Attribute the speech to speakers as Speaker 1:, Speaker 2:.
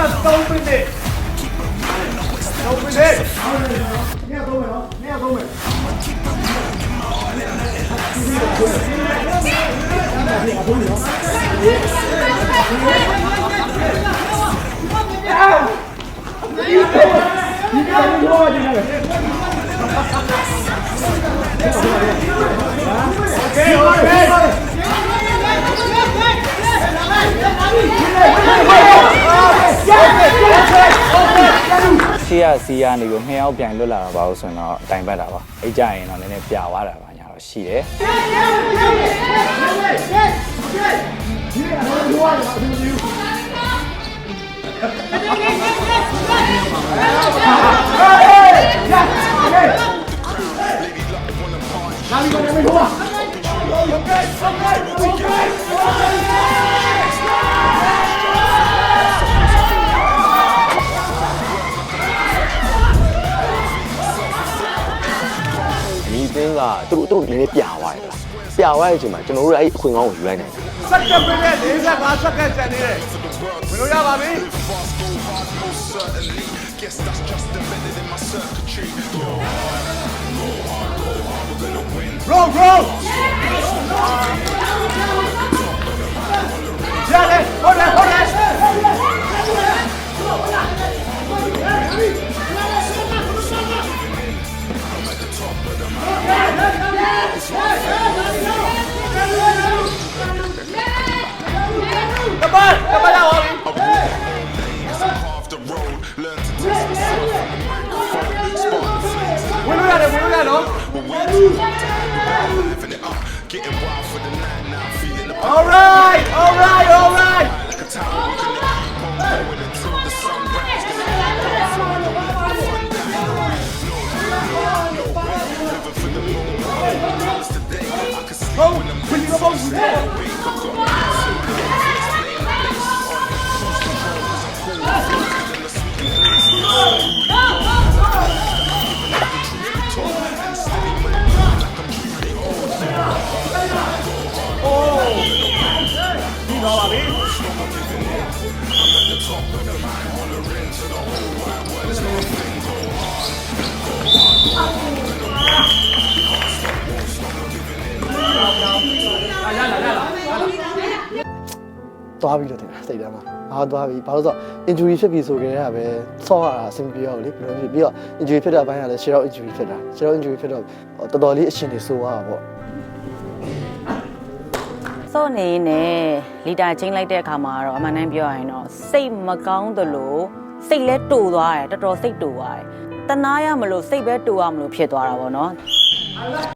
Speaker 1: ဆက်3မိနစ်3မိနစ်ညသုံး
Speaker 2: ရှေ့ရစီးရနေကိုနှစ်ယောက်ပြန်လွတ်လာတာပါလို့ဆိုရင်တော့တိုင်ပတ်တာပါအဲ့ကြရင်တော့နည်းနည်းပြာသွားတာပါညာတော့ရှိတယ်
Speaker 3: ဒီသင်းက သူတို့သူတို့နည်းနည်းပြာသွားတယ်ဗျာပြာသွားတဲ့အချိန်မှာကျွန်တော်တို့အဲ့အခွင့်ကောင်းကိုယူလိုက်နိုင်တယ်
Speaker 1: စက္ကန့်ပြည့်45စက္ကန့်ကျန်နေတယ်ဘယ်လိုရပါပြီ Roll, roll! ရတယ် လို့ရတယ်ဝင်လို့ရနော် All right, all right, all right. Oh, when you go
Speaker 4: သွားပြီလို့ထင်တာစိတ်ထဲမှာဘာသွားပြီဘာလို့ဆိုတော့ injury ဖြစ်ပြီဆိုကြတဲ့ကပဲဆော့ရတာအဆင်မပြေတော့ဘူးလေဘယ်လိုဖြစ်ပြီးတော့ injury ဖြစ်တဲ့အပိုင်းကလည်း share injury ဖြစ်တာ share injury ဖြစ်တော့တော်တော်လေးအရှင်တွေဆိုးသွားတာပေါ့
Speaker 5: စော့နေနဲ့လီတာချင်းလိုက်တဲ့အခါမှာတော့အမှန်တမ်းပြောရရင်တော့စိတ်မကောင်းသလိုစိတ်လဲတူသွားတယ်တော်တော်စိတ်တူသွားတယ်တနာရမလို့စိတ်ပဲတူရမလို့ဖြစ်သွားတာပေါ့နော်